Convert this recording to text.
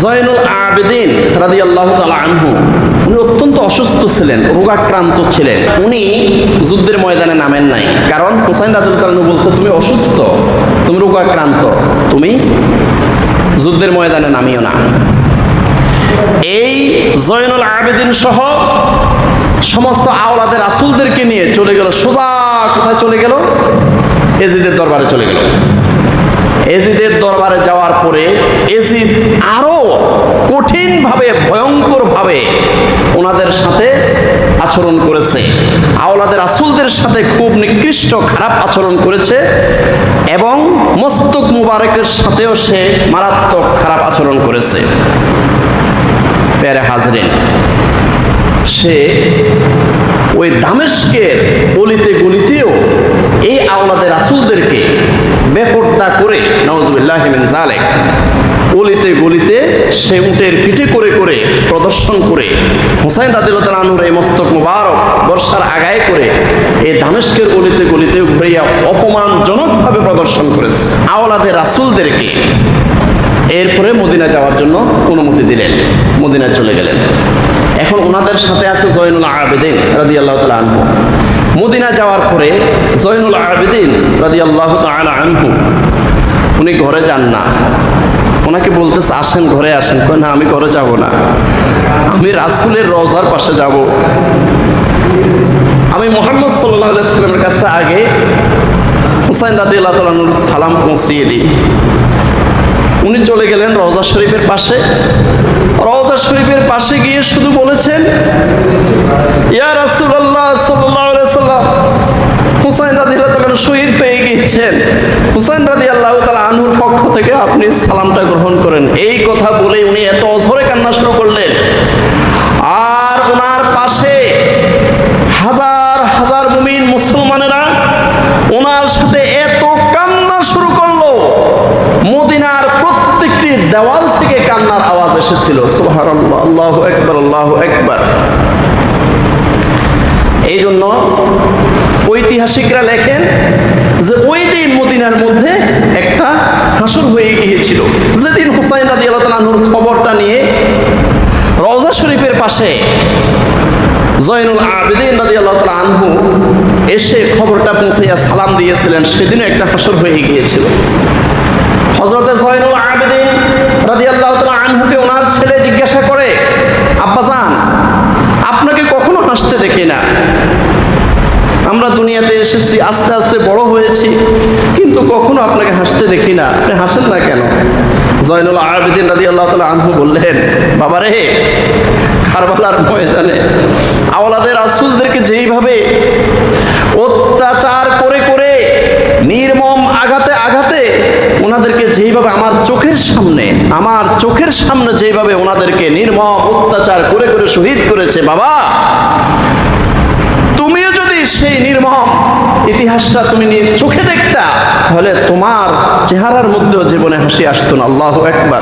জয়নুল আবেদিন রাদি আল্লাহ আনহু, উনি অত্যন্ত অসুস্থ ছিলেন, রোগাক্রান্ত ছিলেন। উনি যুদ্ধের ময়দানে নামেন নাই। কারণ হুসাইন রাজুল্লাহ বলছে, তুমি অসুস্থ, তুমি রোগাক্রান্ত, তুমি যুদ্ধের ময়দানে নামিও না। এই জয়নুল আবেদিন সহ সমস্ত আওলাদের রাসুলদেরকে নিয়ে চলে গেল, সোজা কোথায় চলে গেল? এজিদের দরবারে চলে গেল। এজিদের দরবারে যাওয়ার পরে এজিদ আরও কঠিনভাবে, ভয়ঙ্করভাবে ওনাদের সাথে আচরণ করেছে। আওলাদের আসুলদের সাথে খুব নিকৃষ্ট, খারাপ আচরণ করেছে এবং মস্তক মুবারকের সাথেও সে মারাত্মক খারাপ আচরণ করেছে। প্যারে হাজরিন, সে ওই দামেস্কের গলিতে গলিতেও এই আওলাদের আসুলদেরকে বেপর্দা করে গলিতে গলিতে সে উটের পিঠে করে করে প্রদর্শন করে। হুসাইন আনহুর এই মস্তক মুবারক বর্ষার আগায় করে এই গলিতে গলিতে অপমানজনকভাবে প্রদর্শন করেছে। রাসুলদেরকে এরপরে মদিনা যাওয়ার জন্য অনুমতি দিলেন, মদিনায় চলে গেলেন। এখন ওনাদের সাথে আছে জয়নুল আবেদিন রাদি আল্লাহ তালা আনহু। মদিনা যাওয়ার পরে জয়নুল আবেদিন রাদি আল্লাহ তালা আনহু উনি ঘরে যান না। ওনাকে বলতেছে, আসেন, ঘরে আসেন। কই না, আমি ঘরে যাব না। আমি রাসুলের রোজার পাশে যাব। আমি মোহাম্মদ সাল্লাহ সাল্লামের কাছে আগে হুসাইন রাদি আল্লাহ সালাম পৌঁছিয়ে দিই। উনি চলে গেলেন রওজা শরীফের পাশে। রওজা শরীফের পাশে গিয়ে শুধু বলেছেন, ইয়া আলাইহি সাল্লাম হুসাইন রাদিয়াল্লাহু তাআলা শহীদ হয়ে গিয়েছেন। হুসাইন আনহুর পক্ষ থেকে আপনি সালামটা গ্রহণ করেন। এই কথা বলে উনি এত অঝরে কান্না শুরু করলেন। আর ওনার পাশে হাজার হাজার মুমিন মুসলমানেরা ওনার সাথে এত কান্না শুরু করল। মদিনার প্রত্যেকটি দেওয়াল থেকে কান্নার আওয়াজ এসেছিল। সুহার আল্লাহ একবার আল্লাহ একবার এই জন্য ঐতিহাসিকরা লেখেন যে ওই দিন মদিনার মধ্যে হাসর হয়ে গিয়েছিল। যেদিন হুসাইন রাজি আল্লাহর খবরটা নিয়ে রওজা শরীফের পাশে জয়নুল আবেদিন রাজি আল্লাহ আনহু এসে খবরটা পৌঁছাইয়া সালাম দিয়েছিলেন, সেদিনও একটা হাসর হয়ে গিয়েছিল। হজরতে জয়নুল আবেদিন রাজি আল্লাহ আনহুকে ওনার ছেলে জিজ্ঞাসা করে, আব্বাজান, আপনাকে কখনো হাসতে দেখি না? দুনিয়াতে এসেছি, আস্তে আস্তে বড় হয়েছি, কিন্তু কখনো আপনাকে হাসতে দেখি না। আপনি হাসেন না কেন? জয়নুল আবেদিন রাজি আল্লাহ তালা আনহু বললেন বাবারে খারবালার ময়দানে আওলাদের রাসুলদেরকে যেইভাবে অত্যাচার করে করে, নির্মম আঘাতে আঘাতে ওনাদেরকে যেইভাবে আমার চোখের সামনে, আমার চোখের সামনে যেইভাবে ওনাদেরকে নির্মম অত্যাচার করে করে শহীদ করেছে, বাবা সেই নির্মম ইতিহাসটা তুমি নিয়ে চোখে দেখতা, তাহলে তোমার চেহারার মধ্যেও জীবনে হাসি আসতো না। আল্লাহ একবার